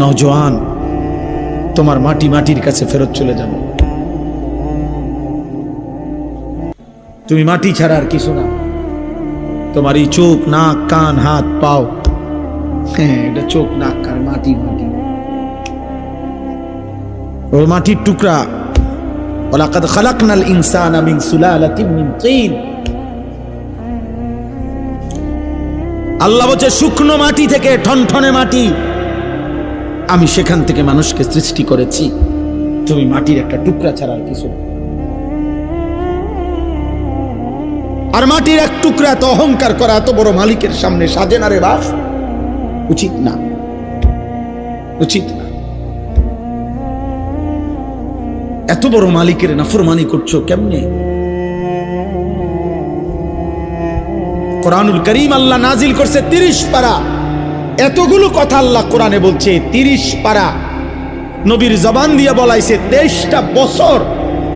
নওজোয়ান তোমার মাটি মাটির কাছে ফেরত চলে যাবে। তুমি মাটি ছাড়া আর কিছু না। তোমার এই চোখ, নাক, কান, হাত, পাও হ্যাঁ এটা চোখ, নাক কান মাটি মাটি। মাটির টুকরা ওলাকাদ খালাকনাল ইনসানা মিন সুলালাতিন মিন তিন। আল্লাহ বলছে, শুকনো মাটি থেকে ঠনঠনে মাটি আমি সেখান থেকে মানুষকে সৃষ্টি করেছি। তুমি মাটির একটা টুকরা ছাড়া আর কিছু আর মাটির এক টুকরা এত অহংকার করা এত বড় মালিকের সামনে সাজে না রে বাস। উচিত না। উচিত না। এত বড় মালিকের নাফরমানি করছ কেমনে? কোরআনুল করিম আল্লাহ নাজিল করছে তিরিশ পারা। এতগুলো কথা আল্লাহ কোরআনে বলছে তিরিশ পারা। নবীর জবান দিয়ে বলাইছে তেইশটা বছর